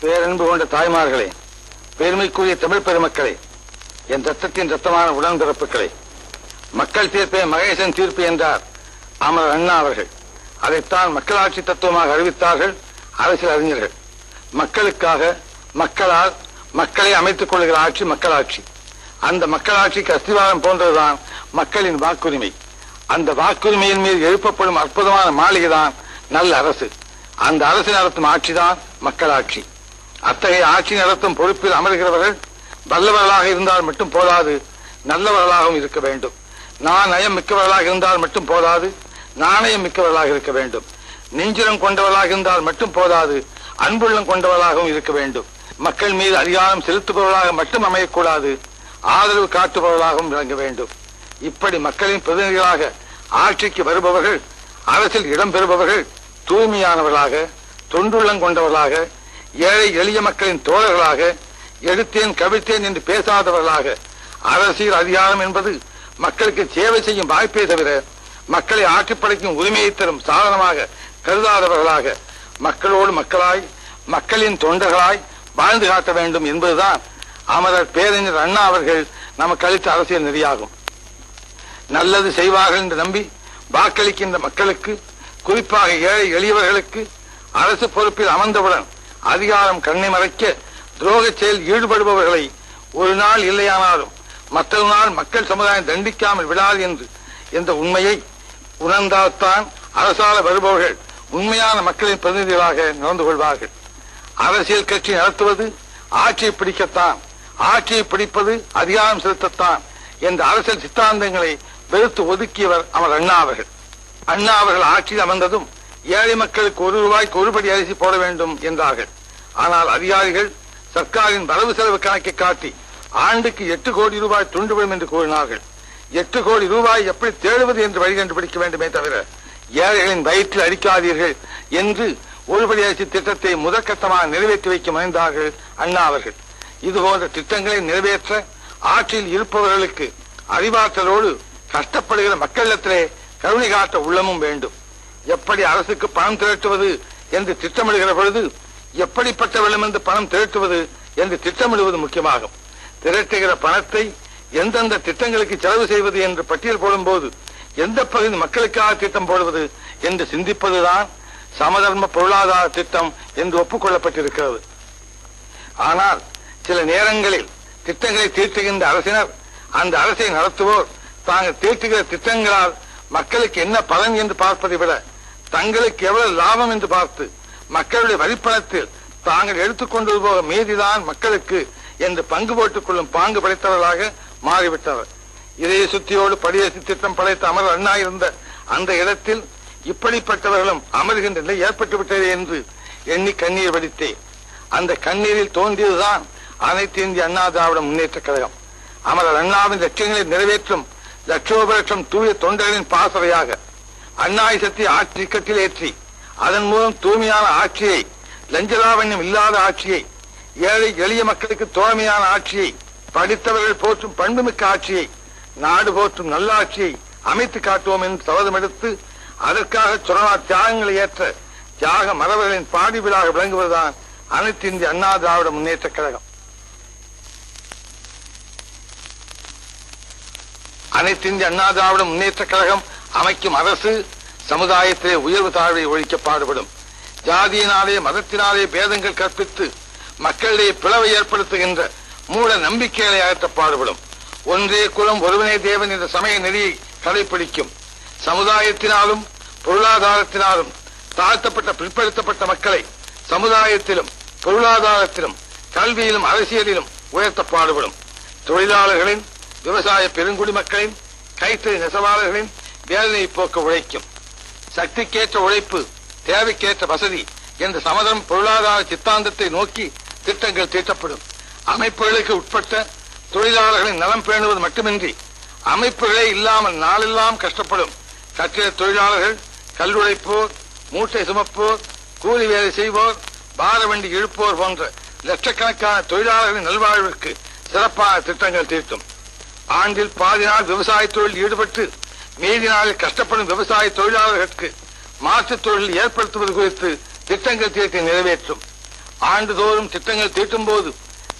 பேரன்பு கொண்ட தாய்மார்களே பெருமைக்குரிய தமிழ் பெருமக்களே என் ரத்தத்தின் ரத்தமான உடன்பிறப்புகளே மக்கள் தீர்ப்பே மகேசன் தீர்ப்பு என்றார் அமர் அண்ணா அவர்கள். அதைத்தான் மக்களாட்சி தத்துவமாக அறிவித்தார்கள் அரசியல் அறிஞர்கள். மக்களுக்காக மக்களால் மக்களை அமைத்துக் கொள்கிற ஆட்சி மக்களாட்சி. அந்த மக்களாட்சிக்கு அஸ்திவாரம் போன்றதுதான் மக்களின் வாக்குரிமை. அந்த வாக்குரிமையின் மீது எழுப்பப்படும் அற்புதமான மாளிகைதான் நல்ல அரசு. அந்த அரசு நடத்தும் ஆட்சிதான் மக்களாட்சி. அத்தகைய ஆட்சி நடத்தும் பொறுப்பில் அமர்கிறவர்கள் வல்லவர்களாக இருந்தால் மட்டும் போதாது நல்லவர்களாகவும் இருக்க வேண்டும். நான் நயம் மிக்கவர்களாக இருந்தால் மட்டும் போதாது நாணயம் மிக்கவர்களாக இருக்க வேண்டும். நெஞ்சிலம் கொண்டவர்களாக இருந்தால் மட்டும் போதாது அன்புள்ளம் கொண்டவர்களாகவும் இருக்க வேண்டும். மக்கள் மீது அதிகாரம் செலுத்துபவர்களாக மட்டும் அமையக்கூடாது ஆதரவு காட்டுபவர்களாகவும் விளங்க வேண்டும். இப்படி மக்களின் பிரதிநிதிகளாக ஆட்சிக்கு வருபவர்கள் அரசில் இடம்பெறுபவர்கள் தூய்மையானவர்களாக தொண்டுள்ளம் கொண்டவர்களாக ஏழை எளிய மக்களின் தோழர்களாக எடுத்தேன் கவிழ்த்தேன் என்று பேசாதவர்களாக அரசியல் அதிகாரம் என்பது மக்களுக்கு சேவை செய்யும் வாய்ப்பே தவிர மக்களை ஆட்சிப்படைக்கும் உரிமையை தரும் சாதனமாக கருதாதவர்களாக மக்களோடு மக்களாய் மக்களின் தொண்டர்களாய் வாழ்ந்து காட்ட வேண்டும் என்பதுதான் அமரர் பேரறிஞர் அண்ணா அவர்கள் நமக்கு அளித்த அரசியல் நெறியாகும். நல்லது செய்வார்கள் என்று நம்பி வாக்களிக்கின்ற மக்களுக்கு குறிப்பாக ஏழை எளியவர்களுக்கு அரசு பொறுப்பில் அமர்ந்தவுடன் அதிகாரம் கண்ணை மறைக்க துரோக செயல் ஈடுபடுபவர்களை ஒரு நாள் இல்லையானாலும் மற்ற நாள் மக்கள் சமுதாயம் தண்டிக்காமல் விடாது என்று என்ற உண்மையை உணர்ந்தால்தான் அரசால வருபவர்கள் உண்மையான மக்களின் பிரதிநிதிகளாக நடந்து கொள்வார்கள். அரசியல் கட்சி நடத்துவது ஆட்சியை பிடிக்கத்தான் ஆட்சியை பிடிப்பது அதிகாரம் செலுத்தத்தான் என்ற அரசியல் சித்தாந்தங்களை வெறுத்து ஒதுக்கியவர் அவர் அண்ணா அவர்கள். அண்ணா அவர்கள் ஆட்சியில் அமர்ந்ததும் ஏழை மக்களுக்கு ஒரு ரூபாய்க்கு ஒருபடி அரிசி போட வேண்டும் என்றார்கள். ஆனால் அதிகாரிகள் சர்க்காரின் வரவு செலவு கணக்கை காட்டி ஆண்டுக்கு எட்டு கோடி ரூபாய் துண்டுபடும் என்று கூறினார்கள். எட்டு கோடி ரூபாய் எப்படி தேடுவது என்று வழி கண்டுபிடிக்க வேண்டுமே தவிர ஏழைகளின் வயிற்றில் அடிக்காதீர்கள் என்று ஒருபடி அரிசி திட்டத்தை முதற்கட்டமாக நிறைவேற்றி வைக்க முயன்றார்கள் அண்ணா அவர்கள். இதுபோன்ற திட்டங்களை நிறைவேற்ற ஆற்றில் இருப்பவர்களுக்கு அறிவாற்றலோடு கஷ்டப்படுகிற மக்களிடத்திலே கருணை காட்ட உள்ளமும் வேண்டும். எப்படி அரசுக்கு பணம் திரட்டுவது என்று திட்டமிடுகிற பொழுது எப்படிப்பட்ட வெள்ளமிருந்து பணம் திரட்டுவது என்று திட்டமிடுவது முக்கியமாகும். திரட்டுகிற பணத்தை எந்தெந்த திட்டங்களுக்கு செலவு செய்வது என்று பட்டியல் போடும்போது எந்த பகுதி மக்களுக்காக திட்டம் போடுவது என்று சிந்திப்பதுதான் சமதர்ம பொருளாதார திட்டம் என்று ஒப்புக்கொள்ளப்பட்டிருக்கிறது. ஆனால் சில நேரங்களில் திட்டங்களை தீர்த்துகின்ற அரசினர் அந்த அரசை நடத்துவோர் தாங்கள் தீர்த்துகிற திட்டங்களால் மக்களுக்கு என்ன பலன் என்று பார்ப்பதை விட தங்களுக்கு எவ்வளவு லாபம் என்று பார்த்து மக்களுடைய வரிப்பணத்தில் தாங்கள் எடுத்துக்கொண்டது போக மீதிதான் மக்களுக்கு என்று பங்கு போட்டுக் கொள்ளும் பாங்கு படைத்தவர்களாக மாறிவிட்டவர். இதய சுத்தியோடு படிய திட்டம் படைத்த அமர் அண்ணா இருந்த அந்த இடத்தில் இப்படிப்பட்டவர்களும் அமர்கின்ற நிலை ஏற்பட்டுவிட்டது என்று எண்ணி கண்ணீர் வடித்தேன் அந்த கண்ணீரில் தோன்றியதுதான் அனைத்து இந்திய அண்ணா திராவிட முன்னேற்ற கழகம். அமரர் அண்ணாவின் லட்சியங்களை நிறைவேற்றும் லட்சோப லட்சம் தூய தொண்டர்களின் பாசறையாக அண்ணாயுசத்தை ஆட்சி கட்டில் ஏற்றி அதன் மூலம் தூய்மையான ஆட்சியை லஞ்சலாவண்யம் இல்லாத ஆட்சியை ஏழை எளிய மக்களுக்கு தோழமையான ஆட்சியை படித்தவர்கள் போற்றும் பண்புமிக்க ஆட்சியை நாடு போற்றும் நல்லாட்சியை அமைத்து காட்டுவோம் என்று சபதம் எடுத்து அதற்காக சுரணா தியாகங்களை ஏற்ற தியாக மரபர்களின் பாடி விழாக விளங்குவதுதான் அனைத்து இந்திய அண்ணா திராவிட முன்னேற்ற கழகம். அனைத்து இந்திய அண்ணா திராவிட முன்னேற்ற கழகம் அமைக்கும் அரசு சமுதாயத்திலே உயர்வு தாழ்வை ஒழிக்க பாடுபடும். ஜாதியினாலே மதத்தினாலே பேதங்கள் கற்பித்து மக்களிடையே பிளவை ஏற்படுத்துகின்ற மூட நம்பிக்கைகளை அகற்ற பாடுபடும். ஒன்றே குலம் ஒருவனே தேவன் என்ற சமய நெறியை கடைபிடிக்கும் சமுதாயத்தினாலும் பொருளாதாரத்தினாலும் தாழ்த்தப்பட்ட பிற்படுத்தப்பட்ட மக்களை சமுதாயத்திலும் பொருளாதாரத்திலும் கல்வியிலும் அரசியலிலும் உயர்த்த பாடுபடும். தொழிலாளர்களின் விவசாய பெருங்குடி மக்களின் கைத்தறி நெசவாளர்களின் வேதனையை போக்க உழைக்கும். சக்திக்கேற்ற உழைப்பு தேவைக்கேற்ற வசதி என்ற சமதம் பொருளாதார சித்தாந்தத்தை நோக்கி திட்டங்கள் தீட்டப்படும். அமைப்புகளுக்கு உட்பட்ட தொழிலாளர்களின் நலம் பேணுவது மட்டுமின்றி அமைப்புகளே இல்லாமல் நாளெல்லாம் கஷ்டப்படும். கட்டிட தொழிலாளர்கள் கல்லுழைப்போர் மூட்டை சுமப்போர் கூலி வேலை செய்வோர் பார வண்டி இழுப்போர் போன்ற லட்சக்கணக்கான தொழிலாளர்களின் நல்வாழ்விற்கு சிறப்பான திட்டங்கள் தீர்த்தும் ஆண்டில் பாதி நாள் விவசாய தொழில் ஈடுபட்டு மீதி நாளில் கஷ்டப்படும் விவசாய தொழிலாளர்களுக்கு மாற்றுத் தொழில் ஏற்படுத்துவது குறித்து திட்டங்கள் தீர்த்து நிறைவேற்றும். ஆண்டுதோறும் திட்டங்கள் தீட்டும் போது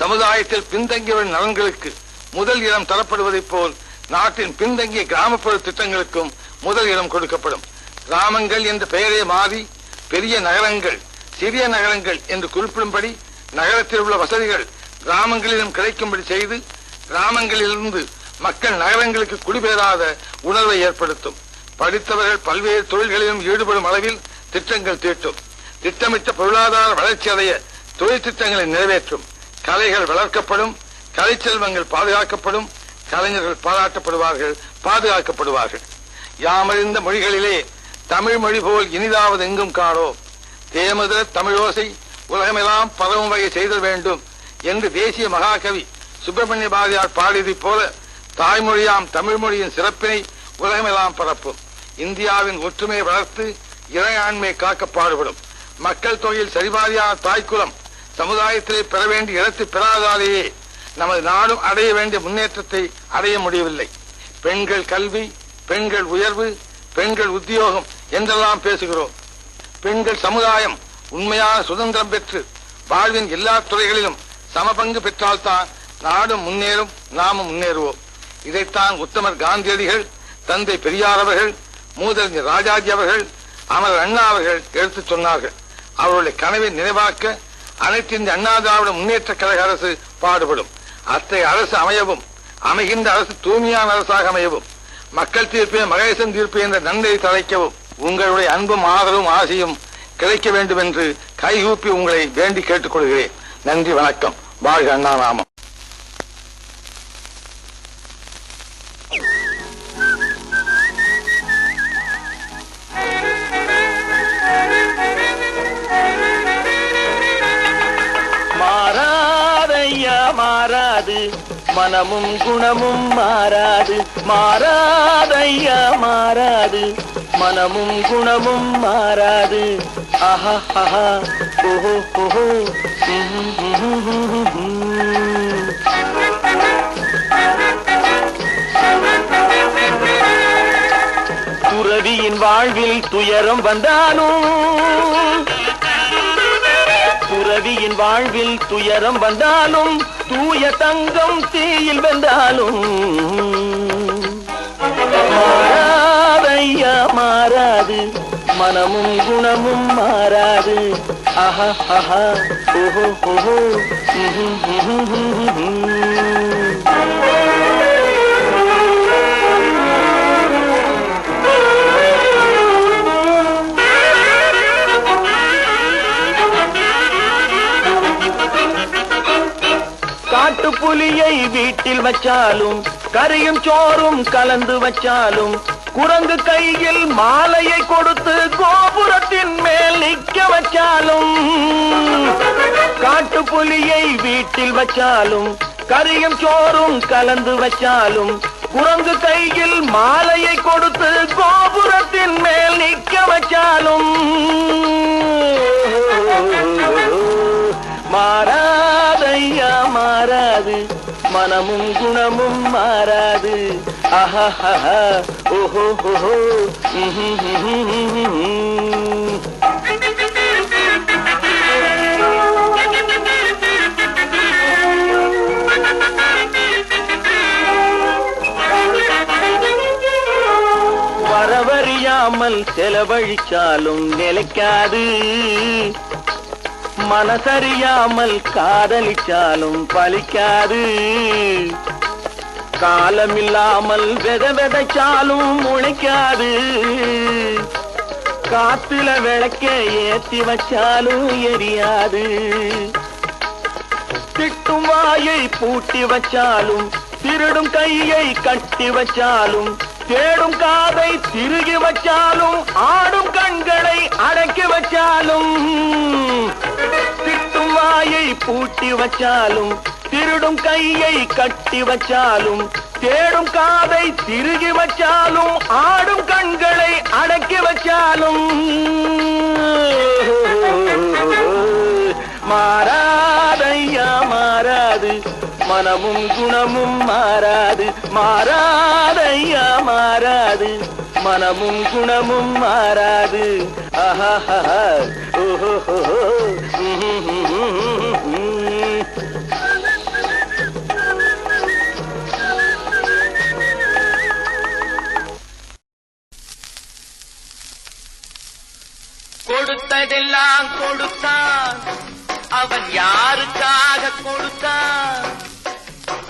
சமுதாயத்தில் பின்தங்கியவரின் நலன்களுக்கு முதல் இடம் தரப்படுவதைப் போல் நாட்டின் பின்தங்கிய கிராமப்புற திட்டங்களுக்கும் முதல் இடம் கொடுக்கப்படும். கிராமங்கள் என்ற பெயரே மாறி பெரிய நகரங்கள் சிறிய நகரங்கள் என்று குறிப்பிடும்படி நகரத்தில் உள்ள வசதிகள் கிராமங்களிலும் கிடைக்கும்படி செய்து கிராமங்களிலிருந்து மக்கள் நகரங்களுக்கு குடிபெயராத உணர்வை ஏற்படுத்தும். படித்தவர்கள் பல்வேறு தொழில்களிலும் ஈடுபடும் அளவில் திட்டங்கள் தீட்டும். திட்டமிட்ட பொருளாதார வளர்ச்சி அடைய தொழில் திட்டங்களை நிறைவேற்றும். கலைகள் வளர்க்கப்படும் கலைச்செல்வங்கள் பாதுகாக்கப்படும் கலைஞர்கள் பாராட்டப்படுவார்கள் பாதுகாக்கப்படுவார்கள். யாமறிந்த மொழிகளிலே தமிழ் மொழி போல் இனிதாவது எங்கும் காணோ. தேமத தமிழோசை உலகமெல்லாம் பரவும் வகை செய்தல் வேண்டும் என்று தேசிய மகாகவி சுப்பிரமணிய பாரதியார் பாடியதைப் போல தாய்மொழியாம் தமிழ் மொழியின் சிறப்பினை உலகமெல்லாம் பரப்பும். இந்தியாவின் ஒற்றுமையை வளர்த்து இறையாண்மை காக்க பாடுபடும். மக்கள் தொகையில் சரிபாதியான தாய்க்குலம் சமுதாயத்திலே பெற வேண்டிய இடத்தை பெறாதாலேயே நமது நாடும் அடைய வேண்டிய முன்னேற்றத்தை அடைய முடியவில்லை. பெண்கள் கல்வி பெண்கள் உயர்வு பெண்கள் உத்தியோகம் என்றெல்லாம் பேசுகிறோம். பெண்கள் சமுதாயம் உண்மையான சுதந்திரம் பெற்று வாழ்வின் எல்லா துறைகளிலும் சமபங்கு பெற்றால்தான் நாடும் முன்னேறும் நாமும் முன்னேறுவோம். இதைத்தான் உத்தமர் காந்தியடிகள் தந்தை பெரியார் அவர்கள் மூதறிஞர் ராஜாஜி அவர்கள் அமர் அண்ணா அவர்கள் எடுத்துச் சொன்னார்கள். அவருடைய கனவை நினைவாக்க அனைத்து இந்த அண்ணா திராவிட முன்னேற்ற கழக அரசு பாடுபடும். அத்தகைய அரசு அமையவும் அமைகின்ற அரசு தூய்மையான அரசாக அமையவும் மக்கள் தீர்ப்பே மகேசன் தீர்ப்பு என்ற நன்றியை தலைக்கவும் உங்களுடைய அன்பும் ஆதரவும் ஆசையும் கிடைக்க வேண்டும் என்று கைகூப்பி உங்களை வேண்டி கேட்டுக்கொள்கிறேன். நன்றி வணக்கம். வாழ்க அண்ணா நாமம். மாறாது. மனமும் குணமும் மாறாது. மாறாதையா மாறாது. மனமும் குணமும் மாறாது. ஆஹா ஓஹோ ஓஹோ. துறவியின் வாழ்வில் துயரம் வந்தாலும் துறவியின் வாழ்வில் துயரம் வந்தாலும் தூய தங்கம் தீயில் வென்றாலும். மாறாதையா மாறாது. மனமும் குணமும் மாறாது. ஆஹா ஆஹா. ஓஹோ ஓஹோ. புலியை வீட்டில் வச்சாலும் கறியும் சோறும் கலந்து வச்சாலும் குரங்கு கையில் மாலையை கொடுத்து கோபுரத்தின் மேல் நிக்க வச்சாலும் காட்டு புலியை வீட்டில் வச்சாலும் கறியும் சோறும் கலந்து வச்சாலும் குரங்கு கையில் மாலையை கொடுத்து கோபுரத்தின் மேல் நிக்க வச்சாலும். மாற மாறாது. மனமும் குணமும் மாறாது. ஆஹா ஓஹோ ஓஹோ வரவறியாமல் செலவழிச்சாலும் நிலைக்காது. மனசறியாமல் காதலிச்சாலும் பலிக்காது. காலமில்லாமல் வெத வெதைச்சாலும் முளைக்காது. காத்துல விளக்க ஏத்தி வச்சாலும் எரியாது. திட்டும் வாயை பூட்டி வச்சாலும் திருடும் கையை கட்டி வச்சாலும் தேடும் காதை திருகி வச்சாலும் ஆடும் கண்களை அடக்கி வச்சாலும் திட்டும் வாயை பூட்டி வச்சாலும் திருடும் கையை கட்டி வச்சாலும் தேடும் காதை திருகி வச்சாலும் ஆடும் கண்களை அடக்கி வச்சாலும். மனமும் குணமும் மாறாது மாறாதையா மாறாது. மனமும் குணமும் மாறாது. ஆஹா ஓஹோ கொடுத்ததெல்லாம் கொடுத்தான். அவன் யாருக்காக கொடுத்தான்?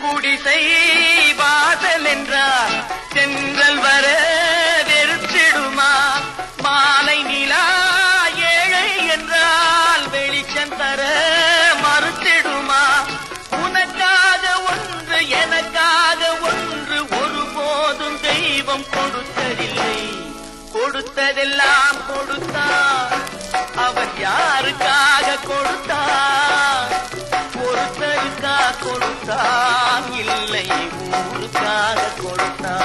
குடிசை வாசல் என்றார் சென்றல் வர வெறுத்திடுமா? மாலை நிலா ஏழை என்றால் வெளிச்சம் தர மறுத்திடுமா? உனக்காக ஒன்று எனக்காக ஒன்று ஒருபோதும் தெய்வம் கொடுத்ததில்லை. கொடுத்ததெல்லாம் கொடுத்தான் அவர் யாருக்காக கொடுத்தார்? கொடுத்தான் இல்லை ஊருக்காக கொடுத்தான்.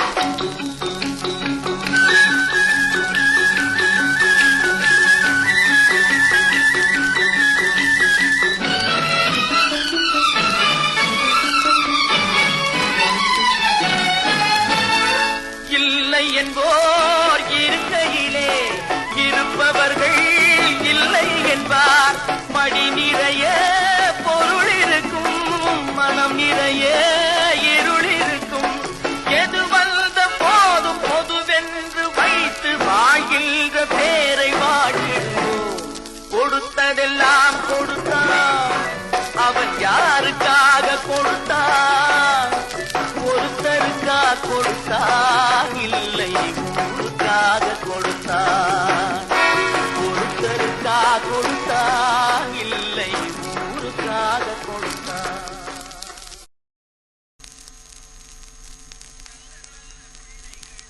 கொடுத்ததெல்லாம் கொடுத்தான் அவன் யாருக்காக கொடுத்தான் ஒருத்தருக்கா கொடுத்தான் இல்லை ஊருக்காக கொடுத்தான் ஒருத்தருக்கா கொடுத்தான் இல்லை ஊருக்காக கொடுத்தான்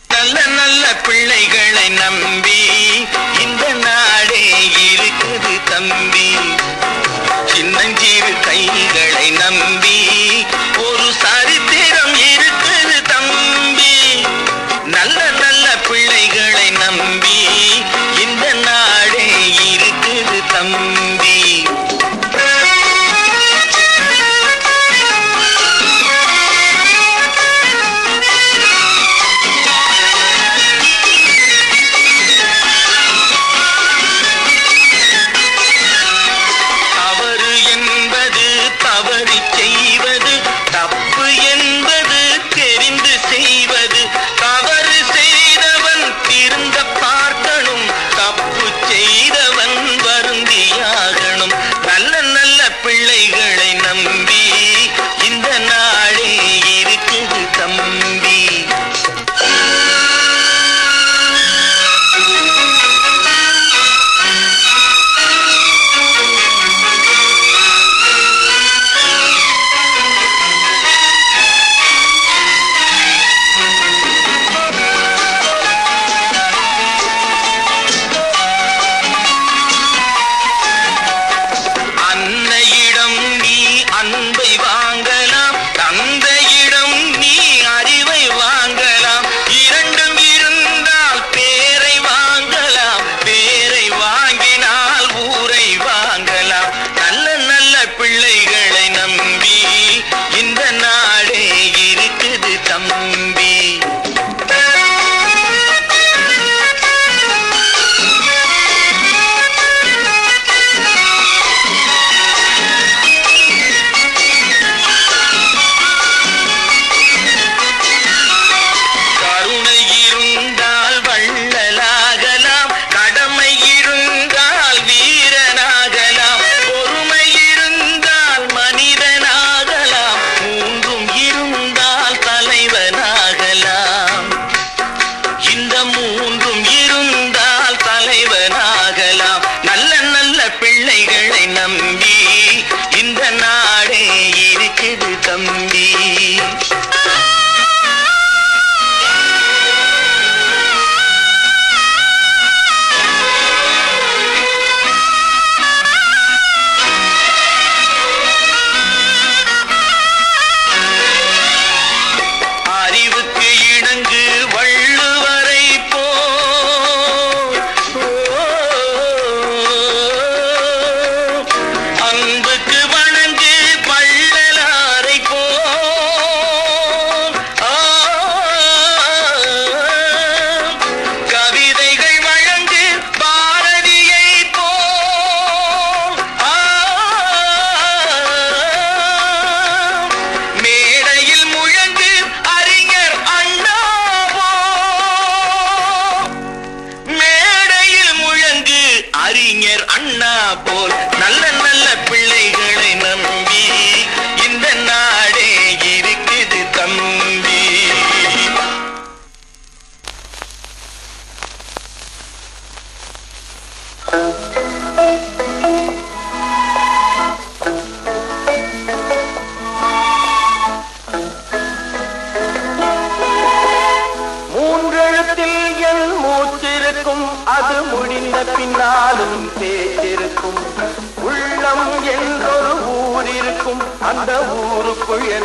நல்ல நல்ல பிள்ளைகளை நம்பி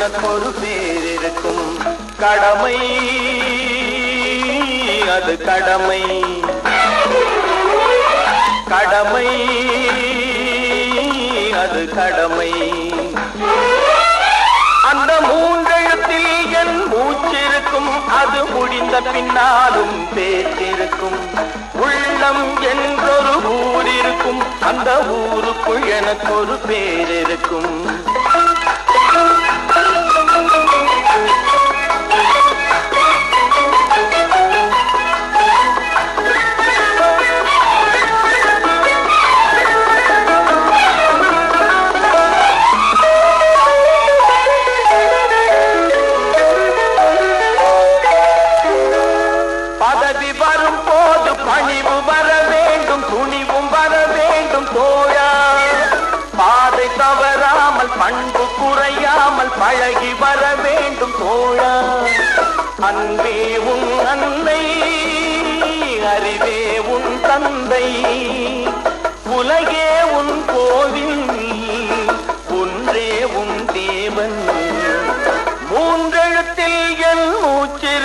அதன் ஒரு பேர் இருக்கும். கடமை அது கடமை. கடமை அது கடமை. அந்த மூன்றெழுத்தில் என் மூச்சிருக்கும். அது முடிந்த பின்னாலும் பேச்சிருக்கும். உள்ளம் என்றொரு ஊர் இருக்கும். அந்த ஊருக்குள் எனக்கு ஒரு பேர் இருக்கும்.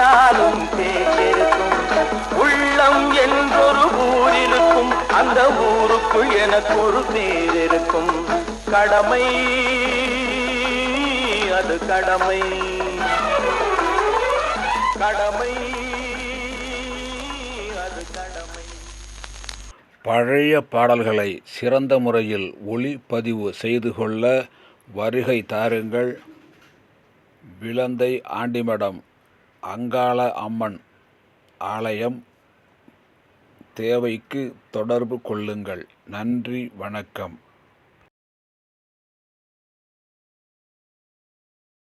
ஆனாலும் பேச்சிருக்கும் உள்ளம் என்றொரு ஊர் அந்த ஊருக்குள் எனக்கு ஒரு பேர் இருக்கும் கடமை அது கடமை. கடமை அது கடமை. பழைய பாடல்களை சிறந்த முறையில் ஒளிப்பதிவு செய்து கொள்ள வருகை தாருங்கள். விளந்தை ஆண்டிமடம் அங்காள அம்மன் ஆலயம் தேவைக்கு தொடர்பு கொள்ளுங்கள். நன்றி வணக்கம்.